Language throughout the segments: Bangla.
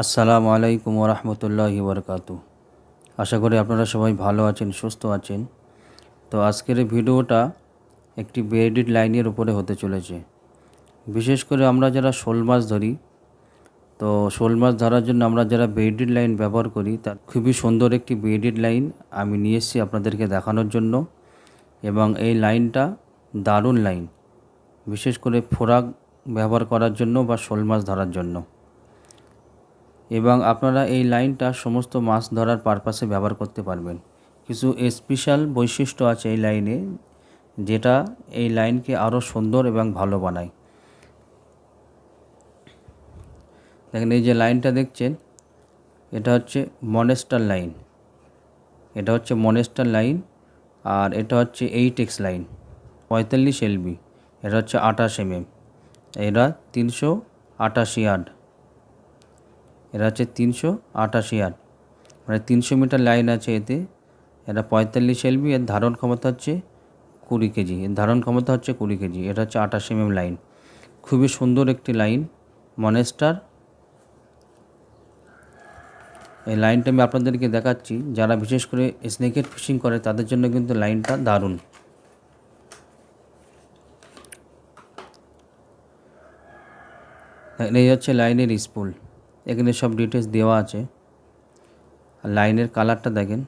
আসসালামু আলাইকুম ওরহমতুল্লাহি বরকাত আশা করি আপনারা সবাই ভালো আছেন, সুস্থ আছেন। তো আজকের এই ভিডিওটা একটি বেডিড লাইনের উপরে হতে চলেছে। বিশেষ করে আমরা যারা শোল মাছ ধরি, তো শোল মাছ ধরার জন্য আমরা যারা বেডিড লাইন ব্যবহার করি, তার খুবই সুন্দর একটি বেডিড লাইন আমি নিয়ে এসেছি আপনাদেরকে দেখানোর জন্য। এবং এই লাইনটা দারুণ লাইন, বিশেষ করে ফোরাক ব্যবহার করার জন্য বা শোল মাছ ধরার জন্য। এবং আপনারা এই লাইনটা সমস্ত মাছ ধরার পারপাসে ব্যবহার করতে পারবেন। কিছু স্পেশাল বৈশিষ্ট্য আছে এই লাইনে, যেটা এই লাইনকে আরও সুন্দর এবং ভালো বানায়। দেখেন, এই যে লাইনটা দেখছেন, এটা হচ্ছে মনেস্টার লাইন। এটা হচ্ছে মনেস্টার লাইন আর এটা হচ্ছে এইট এক্স লাইন, পঁয়তাল্লিশ এলবি। এটা হচ্ছে আঠাশ এমএম। এরা তিনশো আটাশি আট। এরা হচ্ছে তিনশো আটাশি আট। মানে তিনশো মিটার লাইন আছে এতে। এটা পঁয়তাল্লিশ এলবি এর ধারণ ক্ষমতা হচ্ছে কুড়ি কেজি। এর ধারণ ক্ষমতা হচ্ছে কুড়ি কেজি। এটা হচ্ছে আটাশ এমএম লাইন খুবই সুন্দর একটি লাইন মনেস্টার এই লাইনটা আমি আপনাদেরকে দেখাচ্ছি। যারা বিশেষ করে স্নেকেট ফিশিং করে, তাদের জন্য কিন্তু লাইনটা দারুণ। এই হচ্ছে লাইনের স্পুল এখানে সব ডিটেলস দেওয়া আছে। লাইনের কালারটা দেখেন।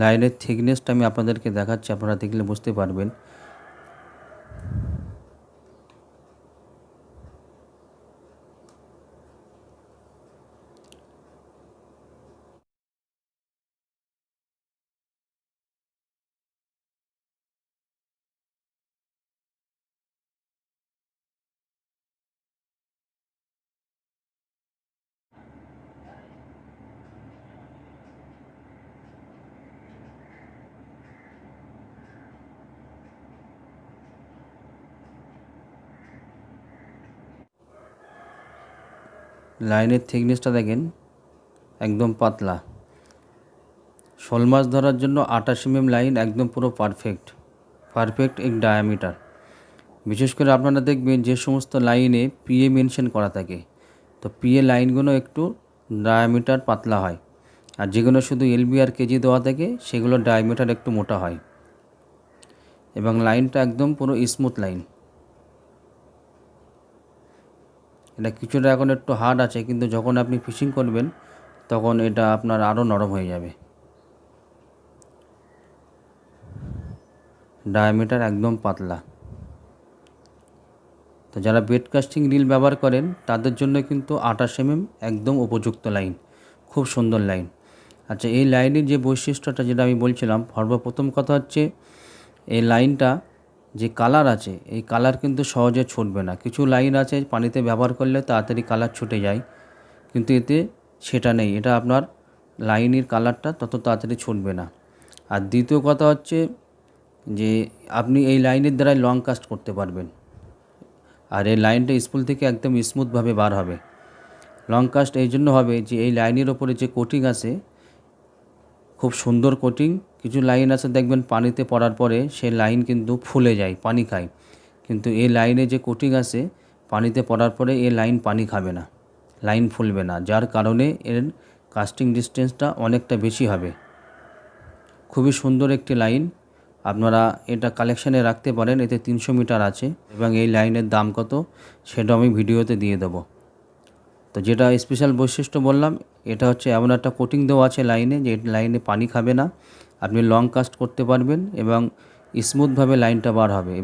লাইনের থিকনেসটা আমি আপনাদেরকে দেখাচ্ছি, আপনারা দেখলে বুঝতে পারবেন। লাইনের থিকনেসটা দেখেন, একদম পাতলা। শোল মাছ ধরার জন্য আটাশ এমএম লাইন একদম পুরো পারফেক্ট পারফেক্ট এক ডায়ামিটার বিশেষ করে আপনারা দেখবেন যে সমস্ত লাইনে পিএ মেনশন করা থাকে। তো পিএ লাইনগুলো একটু ডায়ামিটার পাতলা হয়। আর যেগুলো শুধু এলবি আর কেজি দেওয়া থাকে, সেগুলো ডায়ামিটার একটু মোটা হয়। এবং লাইনটা একদম পুরো স্মুথ লাইন এটা কিছুটা এখন একটু হার্ড আছে, কিন্তু যখন আপনি ফিশিং করবেন, তখন এটা আপনার আরও নরম হয়ে যাবে। ডায়ামিটার একদম পাতলা। তো যারা বেড কাস্টিং রিল ব্যবহার করেন, তাদের জন্য কিন্তু আঠাশ এমএম একদম উপযুক্ত লাইন খুব সুন্দর লাইন আচ্ছা এই লাইনের যে বৈশিষ্ট্যটা যেটা আমি বলছিলাম, সর্বপ্রথম কথা হচ্ছে, এই লাইনটা যে কালার আছে, এই কালার কিন্তু সহজে ছুটবে না। কিছু লাইন আছে পানিতে ব্যবহার করলে তাড়াতাড়ি কালার ছুটে যায়, কিন্তু এতে সেটা নেই। এটা আপনার লাইনের কালারটা তত তাড়াতাড়ি ছুটবে না। আর দ্বিতীয় কথা হচ্ছে যে আপনি এই লাইনের দ্বারাই লং কাস্ট করতে পারবেন। আর এই লাইনটা স্কুল থেকে একদম স্মুথভাবে বার হবে। লং কাস্ট এই জন্য হবে যে এই লাইনের ওপরে যে কোটিং আছে, খুব সুন্দর কোটিং কিছু লাইন আছে, দেখবেন পানিতে পড়ার পরে সে লাইন কিন্তু ফুলে যায়, পানি খায়। কিন্তু এই লাইনে যে কোটিং আছে, পানিতে পড়ার পরে এই লাইন পানি খাবে না, লাইন ফুলবে না, যার কারণে এর কাস্টিং ডিস্টেন্সটা অনেকটা বেশি হবে। খুবই সুন্দর একটি লাইন, আপনারা এটা কালেকশানে রাখতে পারেন, এতে তিনশো মিটার আছে এবং এই লাইনের দাম কত সেটা আমি ভিডিওতে দিয়ে দেবো। তো যেটা স্পেশাল বৈশিষ্ট্য বললাম, এটা হচ্ছে এমন একটা কোটিং দেওয়া আছে লাইনে, যে লাইনে পানি খাবে না আপনি লং কাস্ট করতে পারবেন এবং স্মুথভাবে লাইনটা বার হবে।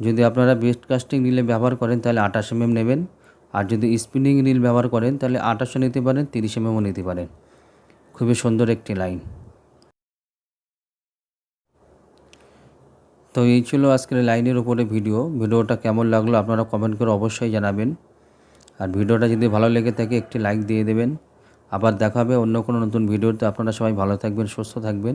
যদি আপনারা বেস্ট কাস্টিং রিলে ব্যবহার করেন, তাহলে আঠাশ এমএম নেবেন। আর যদি স্পিনিং রিল ব্যবহার করেন, তাহলে আঠাশও নিতে পারেন, তিরিশ এমএমও নিতে পারেন। খুবই সুন্দর একটি লাইন তো এই ছিল আজকের লাইনের উপরে ভিডিও ভিডিওটা কেমন লাগল আপনারা কমেন্ট করে অবশ্যই জানাবেন। আর ভিডিওটা যদি ভালো লেগে থাকে, একটি লাইক দিয়ে দেবেন। আবার দেখাবে অন্য কোনো নতুন ভিডিওতে আপনারা সবাই ভালো থাকবেন, সুস্থ থাকবেন।